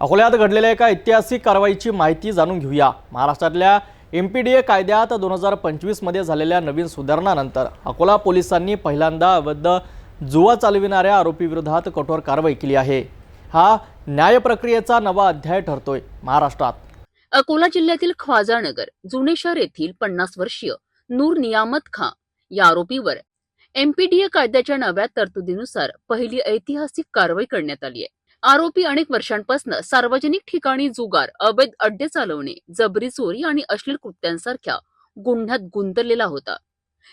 अकोल्यात घडलेल्या एका ऐतिहासिक कारवाईची माहिती जाणून घेऊया. महाराष्ट्रातल्या एम पी डी ए कायद्यात दोन हजार पंचवीसमध्ये झालेल्या नवीन सुधारणानंतर अकोला पोलिसांनी पहिल्यांदा अवैध जुवा चालविणाऱ्या आरोपीविरोधात कठोर कारवाई केली आहे. हा न्याय प्रक्रियेचा नवा अध्याय ठरतोय महाराष्ट्रात. अकोला जिल्ह्यातील ख्वाजानगर जुने शहर येथील पन्नास वर्षीय नूर नियामत खां या आरोपीवर एमपीडीए कायद्याच्या नव्या तरतुदीनुसार पहिली ऐतिहासिक कारवाई करण्यात आली आहे. आरोपी अनेक वर्षांपासून सार्वजनिक ठिकाणी जुगार अवैध अड्डे चालवणे जबरी चोरी आणि अश्लील कृत्यांसारख्या गुन्ह्यात गुंतलेला होता.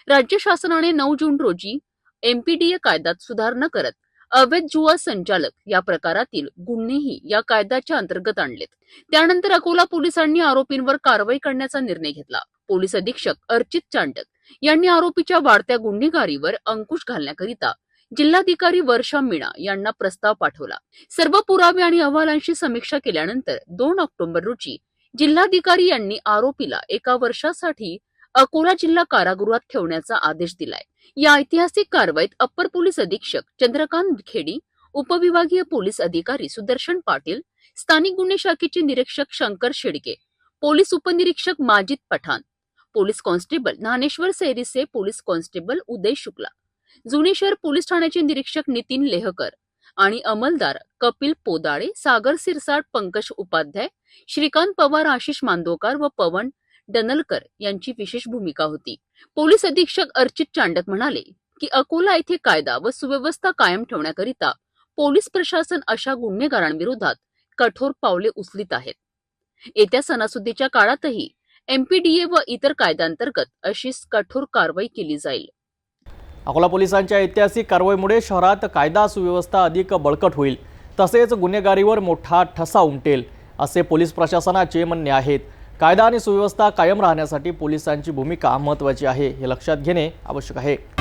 राज्य शासनाने नऊ जून रोजी एमपीडीए कायद्यात सुधारणा करत अवैध जुआ संचालक या प्रकारातील गुन्हेही या कायद्याच्या अंतर्गत आणलेत. त्यानंतर अकोला पोलिसांनी आरोपींवर कारवाई करण्याचा निर्णय घेतला. पोलीस अधीक्षक अर्चित चांडक यांनी आरोपीच्या वाढत्या गुन्हेगारीवर अंकुश घालण्याकरिता जिल्हाधिकारी वर्षा मीणा यांना प्रस्ताव पाठवला. सर्व पुरावे आणि अहवालांशी समीक्षा केल्यानंतर दोन ऑक्टोबर रोजी जिल्हाधिकारी यांनी आरोपीला एका वर्षासाठी अकोला जिल्हा कारागृहात ठेवण्याचा आदेश दिलाय. या ऐतिहासिक कारवाईत अप्पर पोलीस अधीक्षक चंद्रकांत खेडी उपविभागीय पोलीस अधिकारी सुदर्शन पाटील स्थानिक गुन्हे शाखेचे निरीक्षक शंकर शेडके पोलीस उपनिरीक्षक Majid Pathan police constable Dnyaneshwar Sairise police constable Uday Shukla जुने शहर पोलीस ठाण्याचे निरीक्षक नितीन लेहकर आणि अंमलदार कपिल पोदाळे सागर सिरसाट पंकज उपाध्याय श्रीकांत पवार आशिष मांदोकार व पवन डनलकर यांची विशेष भूमिका होती. पोलीस अधीक्षक अर्चित चांडक म्हणाले की अकोला येथे कायदा व सुव्यवस्था कायम ठेवण्याकरिता पोलीस प्रशासन अशा गुन्हेगारांविरोधात कठोर पावले उचलीत आहेत. येत्या सणासुदीच्या काळातही एमपीडीए व इतर कायद्यांतर्गत अशीच कठोर कारवाई केली जाईल. अकोला पोलिसांच्या ऐतिहासिक कारवाईमुळे शहरात कायदा सुव्यवस्था अधिक बळकट होईल. तसेच गुन्हेगारीवर मोठा ठसा उमटेल असे पोलीस प्रशासनाचे म्हणणे आहेत. कायदा आणि सुव्यवस्था कायम राहण्यासाठी पोलिसांची भूमिका महत्त्वाची आहे हे लक्षात घेणे आवश्यक आहे.